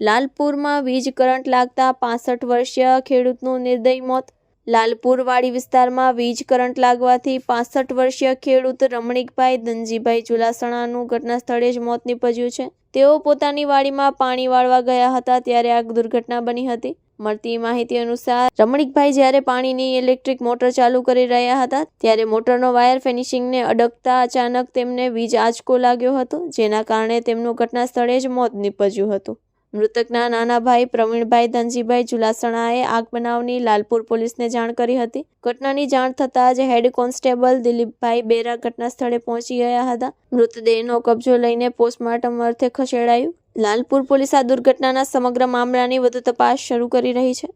લાલપુરમાં વીજ કરંટ લાગતા પાસઠ વર્ષીય ખેડૂતનું નિર્દય મોત. લાલપુરવાડી વિસ્તારમાં વીજ કરંટ લાગવાથી પાસઠ વર્ષીય ખેડૂત રમણીકભાઈ ધનજીભાઈ ચુલાસણાનું ઘટના સ્થળે જ મોત નીપજ્યું છે. તેઓ પોતાની વાડીમાં પાણી વાળવા ગયા હતા ત્યારે આ દુર્ઘટના બની હતી. મળતી માહિતી અનુસાર, રમણીકભાઈ જ્યારે પાણીની ઇલેક્ટ્રિક મોટર ચાલુ કરી રહ્યા હતા, ત્યારે મોટરનો વાયર ફિનિશિંગને અડકતા અચાનક તેમને વીજ આંચકો લાગ્યો હતો, જેના કારણે તેમનું ઘટના સ્થળે જ મોત નીપજ્યું હતું. મૃતકના નાના ભાઈ પ્રવીણભાઈ ધનજીભાઈ જુલાસણાએ આગ બનાવની લાલપુર પોલીસને જાણ કરી હતી. ઘટનાની જાણ થતાં જ હેડ કોન્સ્ટેબલ દિલીપભાઈ બેરા ઘટના સ્થળે પહોંચી ગયા હતા. મૃતદેહનો કબજો લઈને પોસ્ટમોર્ટમ અર્થે ખસેડાયું. લાલપુર પોલીસ આ દુર્ઘટનાના સમગ્ર મામલાની વધુ તપાસ શરૂ કરી રહી છે.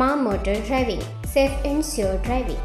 મા motor driving, safe and sure driving.